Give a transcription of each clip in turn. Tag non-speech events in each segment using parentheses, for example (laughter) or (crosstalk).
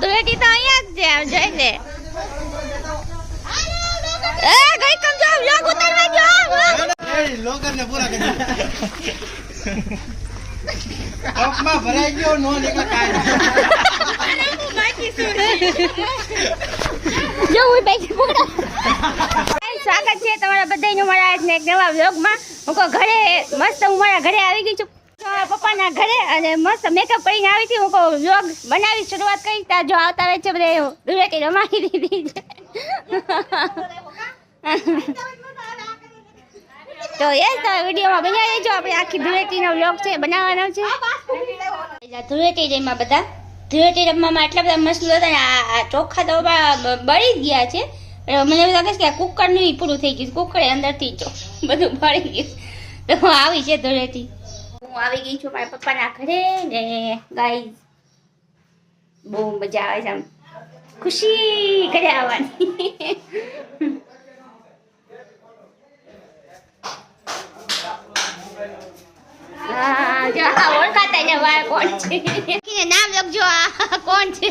ધૂળેટી તો અહીંયા જ છે જોઈ લે એ ગઈ કમ જો વ્લોગ ઉતારવા જો લોગરને પૂરા કરી કપમાં ભરાઈ ગયો નો નીકળે કાંઈ જો હું બેસી પૂરા સ્વાગત છે તમારા બધાનું મારા એક નવા વ્લોગમાં. હું કો ઘરે મસ્ત હું મારા ઘરે આવી ગઈ છું. મારા પપ્પાના ઘરે અને મસ્ત મેકઅપ કરીને આવી હતી. હું કહું વ્લોગ બનાવી શરૂઆત કરી. ત્યાં જો આવતા રહે છે બધે દુરેટી રમાડી દીધી છે. (laughs) તો જ તમે વિડીયોમાં બનાવી લેજો આપણે આખી ધૂળેટીનો વ્લોગ છે, બનાવવાનો છે. ધૂળેટી જઈમાં બધા. ધૂળેટી રમવામાં એટલા બધા મસ્ત હતા ને આ ચોખા તો બળી ગયા છે. મને એવું લાગે છે કે કુકરનું પૂરું થઈ ગયું કુકરે અંદરથી જો બધું બળી ગયું તો આવી છે ધૂળેટી. હું આવી ગઈ છું મારા પપ્પાના ઘરે ને ગાઈ બહુ મજા આવે છે આમ. ખુશી ઘરે આવવાની. નામ લખજો આ કોણ છે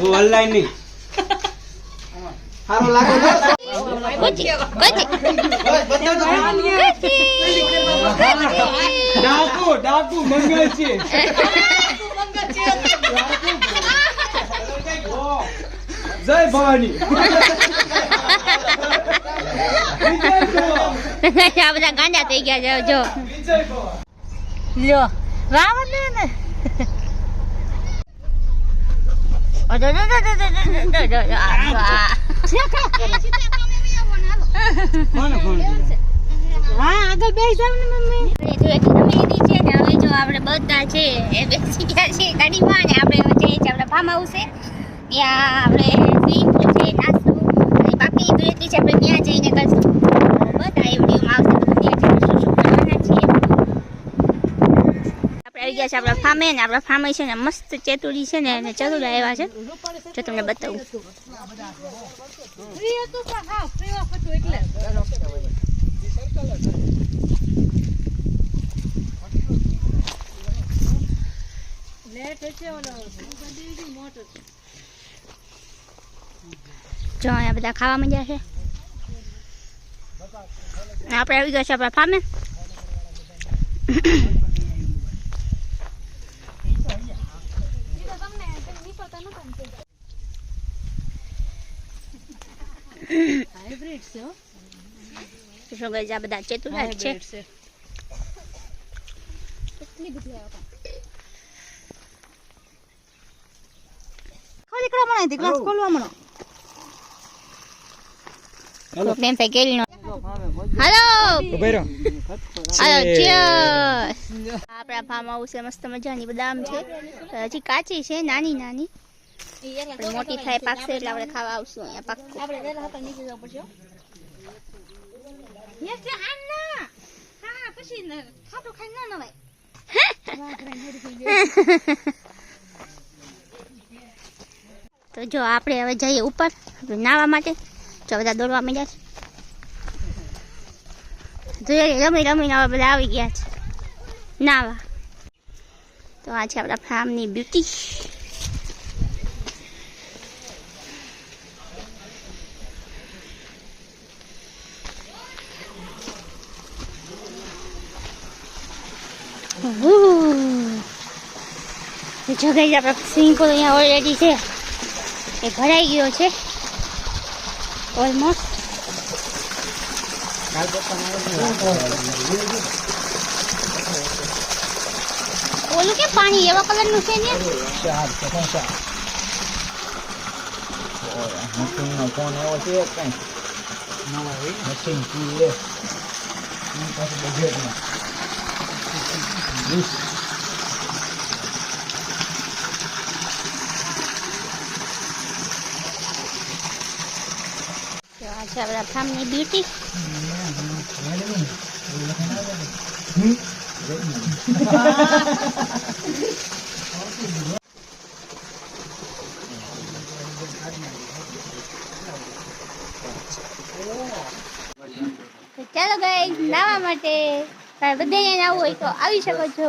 ઓનલાઈન નહીં. સારું લાગે છે? કોચી કોચી ડાકુ ડાકુ મંગળ છે જય ભવાની આ બધા ગાંડા થઈ ગયા જો લ્યો રાવણ ને ને હા આપણે બધા છે એ બેસી ગયા છે ગાડીમાં આપણે જઈએ છીએ આપણે ફાર્મ હાઉસ ત્યાં આપણે સ્વિમિંગ પુલ છે આપણે ત્યાં જઈને કરશું બધા એ આવશે આપણે આવી ગયા છે આપણા ફામે ને આપણા ફામે છે ને મસ્ત ચેતુડી છે ને એને ચતુડા આવ્યા છે. જો તમને બતાવું. ફ્રી હતું પણ હા ફ્રી ઓફ હતું એટલે. જો, અહીંયા બધા ખાવા મજા છે. આપણે આવી ગયા છે આપણા ફામે હાઇબ્રિડ ફાર્મ હાઉસ મસ્ત મજાની બદામ છે હજી કાચી છે નાની નાની પણ મોટી થાય પાકશે એટલે આપણે ખાવા આવશું અહીંયા પાક્કું તો જો આપણે હવે જઈએ ઉપર નાવા માટે જો બધા દોડવા માંડ્યા છે જોઈએ રમી રમીને હવે બધા આવી ગયા છે નાવા તો આ છે આપણા ફાર્મની બ્યુટી જો ગઈ આપણે સ્વિમિંગ પુલ અહીંયા ઓલરેડી છે. એ ભરાઈ ગયો છે. ઓલમોસ્ટ ઓલું કે પાણી, એવા કલરનું છે ને? ફોન એવો છે કઈ બજેટમાં તો આ ફાર્મની બ્યુટી. ચાલો ગઈ નાવા માટે તારે બધે હોય તો આવી શકો છો.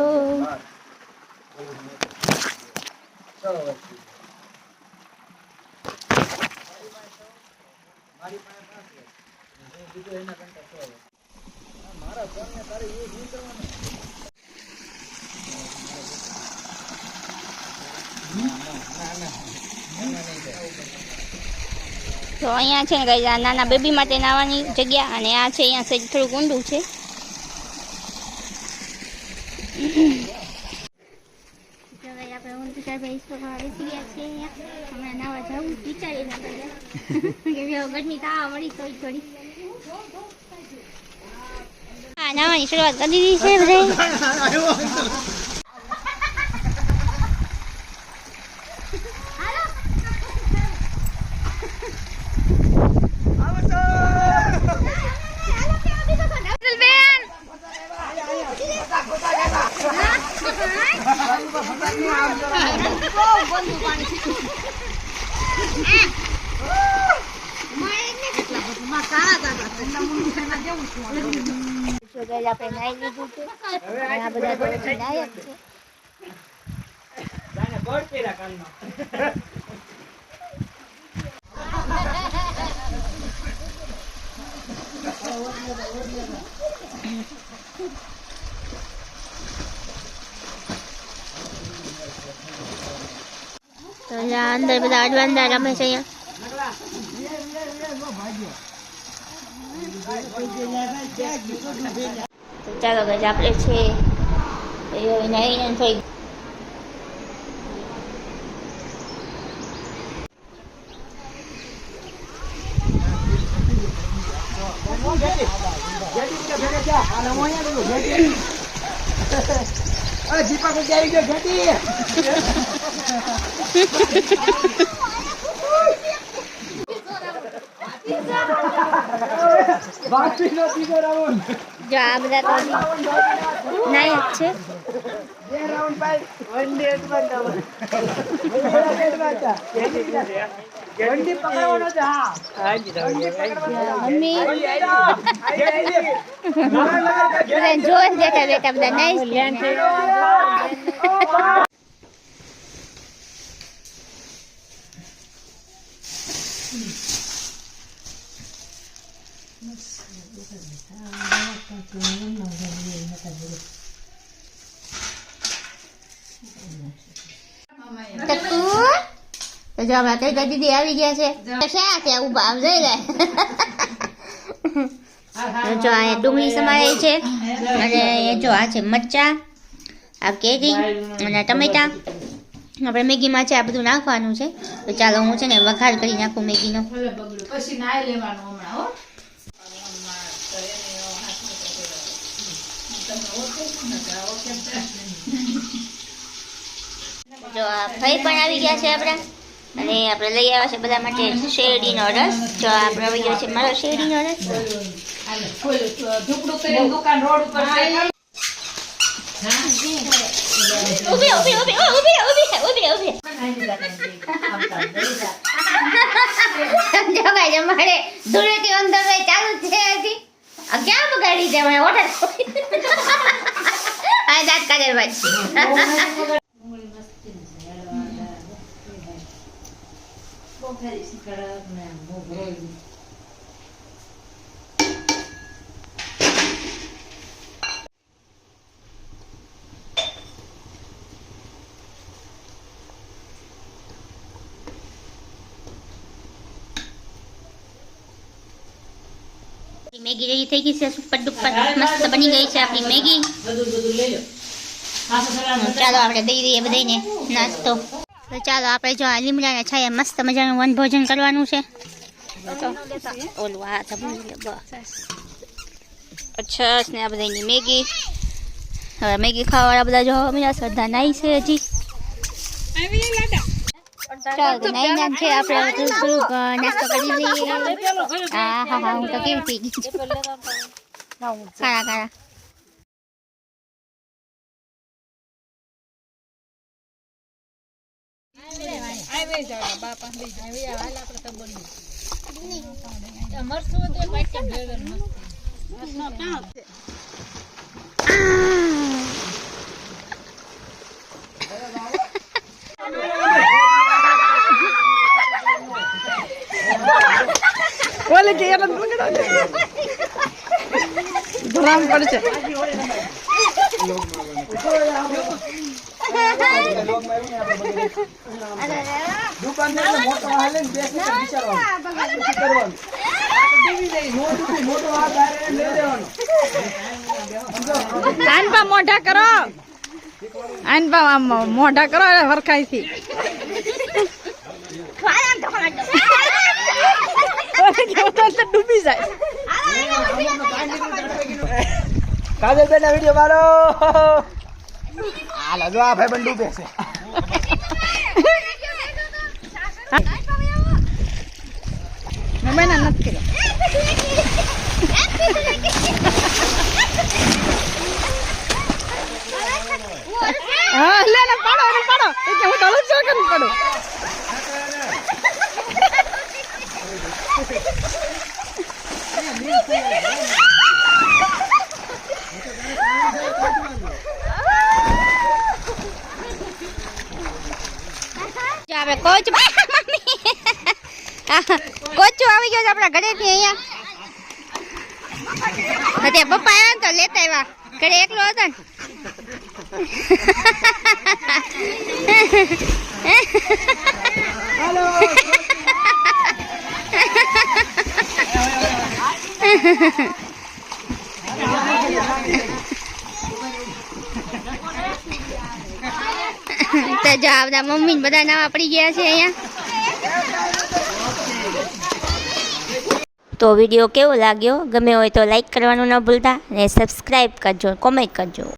તો અહીંયા છે ને કઈ નાના બેબી માટે નાવાની જગ્યા અને આ છે અહીંયા થોડુંક ઊંડું છે. આપણે બેસી ગયા હમણાં નાવા જવું વિચારી ના (laughs) કે ગરમી તાવા મળી થોડી થોડી. હા નાવાની શરૂઆત કરી દીધી છે (laughs) બધાએ. (laughs) જો guys, આપણે નાઈ લીધું છે આ બધા તો હજી નાયા જ છે અહીંયા અંદર બધા અડવાંદા રમે છે અહીંયા. તો ચાલો ગજ આપણે છે નાઈને થોડી દીપક આવી ગયો, ઘટી. જો આ બધા તો હજી નાય જ છે જોશ બેઠા બેઠા બધા નાઈસ તો જો આપણા કઈ દીદી આવી ગયા છે. ક્યાં ત્યાં ઊભા આમ જઈ લે જો આ ડુંગળી સમારેલી છે. અને એ જો આ છે મરચા, આ કેરી અને ટમેટા. આપણે મેગીમાં છે, આ બધું નાખવાનું છે. તો ચાલો હું છે ને વઘાર કરી નાખું મેગીનો. પછી નાય લેવાનું હમણાં, હો. જો આ ફઈ પણ આવી ગયા છે આપણા. અને આપણે લઈ આવ્યા છે બધા માટે શેરડીનો રસ. જો આપણે આવી ગયો છે મારો શેરડીનો રસ. ભાઈ અમારે ધૂળેટી અંદર ભાઈ ચાલુ છે હજી. આ ક્યાં બગાડી છે મને ઓઠા હા દાંત કાઢે ભાઈ મેગી રેડી થઈ ગઈ છે સુપર ડુપર મસ્ત બની ગઈ છે આપણી મેગી બધું બધું લઈ લો પાછું સલાડ હમ, ચાલો આપણે દઈ દઈએ બધાને નાસ્તો તો ચાલો આપણે જો આ લીમડાના છાયા મસ્ત મજાનું વનભોજન કરવાનું છે તો ઓલું આ ધબું લે, બસ અચ્છા ને આ બધાની મેગી હવે મેગી ખાવાવાળા બધા જો મેરા શ્રદ્ધા નાઈ છે હજી ચાલો તો નાઈ ના છે આપણે હવે થોડું નાસ્તો કરી લઈએ. હા હા હા હું તો કેવી થઈ ગઈ. ખારા ખારા. ઓલે કે એને ભરામ પડશે દુકાન મોટો હાલે ને બેસી વિચારવાનું કરવાનું થી લઈ લેવાનો આનપા મોઢા કરો આનપા આમ કરો એટલે ડૂબી જાય કાજલ બેન વીડિયો મારો. હાલો, જો આ ભાઈ પણ ડૂબે છે. હા, લે પાડો પાડો. એટલે હું દળું છું કે પાડો? (laughs) આપણે કોચ મમ્મી. (laughs) આવી ગયો છે આપણા ઘરેથી અહીંયા. અત્યારે પપ્પા આવ્યા ને તો લેતા આવ્યા. ઘરે એકલો હતો (laughs) તો જો આ બધા મમ્મી બધા નાવા પડી ગયા છે અહીંયા. તો વીડિયો કેવો લાગ્યો? ગમે હોય તો લાઈક કરવાનું ન ભૂલતા અને સબસ્ક્રાઈબ કરજો કોમેન્ટ કરજો.